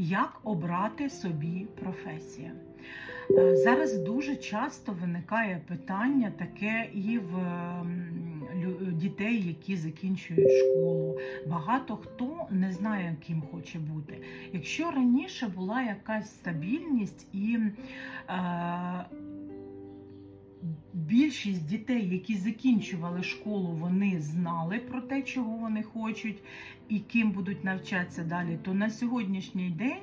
як обрати собі професію. Е, Зараз дуже часто виникає питання таке і в дітей, які закінчують школу. Багато хто не знає, ким хоче бути. Якщо раніше була якась стабільність і е, більшість дітей, які закінчували школу, вони знали про те, чого вони хочуть і ким будуть навчатися далі, то на сьогоднішній день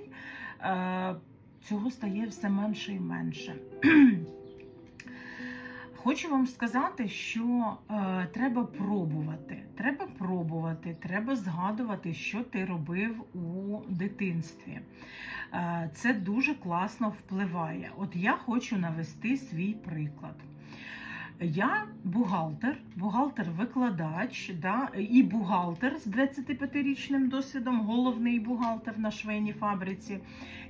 е, цього стає все менше і менше. Хочу вам сказати, що е, треба пробувати. Треба пробувати, треба згадувати, що ти робив у дитинстві. Е, це дуже класно впливає. От я хочу навести свій приклад. Я бухгалтер, бухгалтер-викладач, да, і бухгалтер з 25-річним досвідом, головний бухгалтер на швейній фабриці.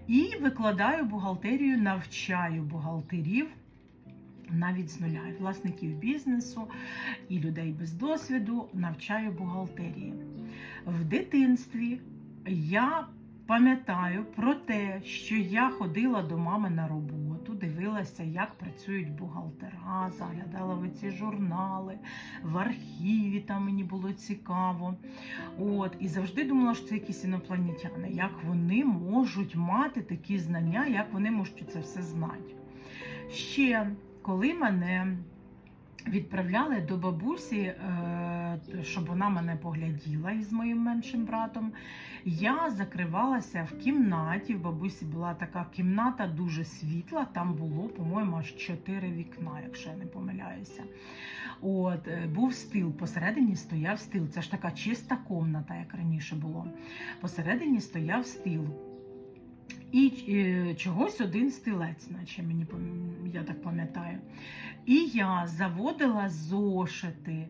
І викладаю бухгалтерію, навчаю бухгалтерів навіть з нуля, і власників бізнесу і людей без досвіду навчаю бухгалтерії. В дитинстві я пам'ятаю про те, що я ходила до мами на роботу, дивилася, як працюють бухгалтера, заглядала в ці журнали, в архіві там мені було цікаво. От, і завжди думала, що це якісь інопланетяни, як вони можуть мати такі знання, як вони можуть це все знати. Ще коли мене відправляли до бабусі, е, щоб вона мене погляділа із моїм меншим братом, я закривалася в кімнаті. В бабусі була така кімната дуже світла. Там було, по-моєму, аж чотири вікна, якщо я не помиляюся. От, е, був стіл, посередині стояв стіл. Це ж така чиста комната, як раніше було. Посередині стояв стіл. І е, чогось один стілець, наче мені я так пам'ятаю. І я заводила зошити, е,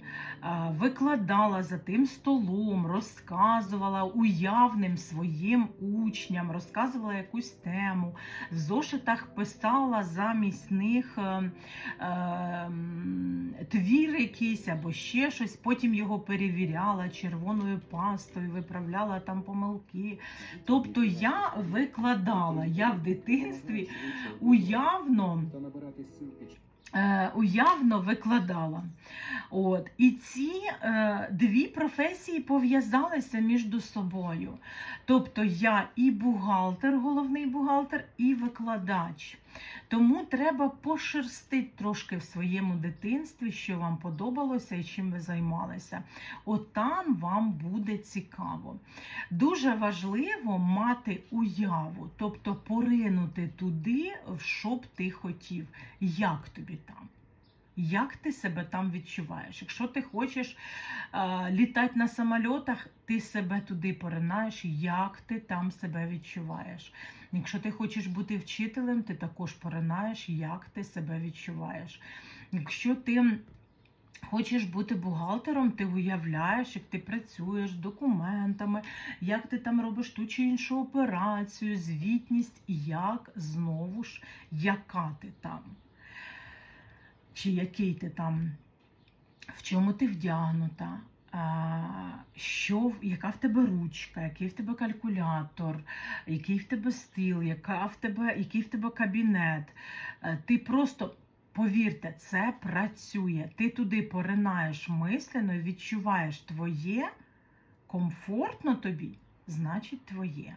викладала за тим столом, розказувала уявним своїм учням, розказувала якусь тему. В зошитах писала замість них е, е, твір якийсь або ще щось. Потім його перевіряла червоною пастою, виправляла там помилки. Тобто я викладала, я в дитинстві уявно е, уявно викладала. От. І ці е, дві професії пов'язалися між собою. Тобто я і бухгалтер, головний бухгалтер, і викладач. Тому треба пошерстити трошки в своєму дитинстві, що вам подобалося і чим ви займалися. От там вам буде цікаво. Дуже важливо мати уяву, тобто поринути туди, в що б ти хотів. Як тобі там? Як ти себе там відчуваєш? Якщо ти хочеш е, літати на самольотах, ти себе туди поринаєш, як ти там себе відчуваєш. Якщо ти хочеш бути вчителем, ти також поринаєш, як ти себе відчуваєш. Якщо ти хочеш бути бухгалтером, ти уявляєш, як ти працюєш з документами, як ти там робиш ту чи іншу операцію, звітність, як знову ж, яка ти там чи який ти там, в чому ти вдягнута, що, яка в тебе ручка, який в тебе калькулятор, який в тебе стил, яка в тебе, який в тебе кабінет. Е, Ти просто. Повірте, це працює. Ти туди поринаєш мислено і відчуваєш твоє комфортно тобі, значить твоє.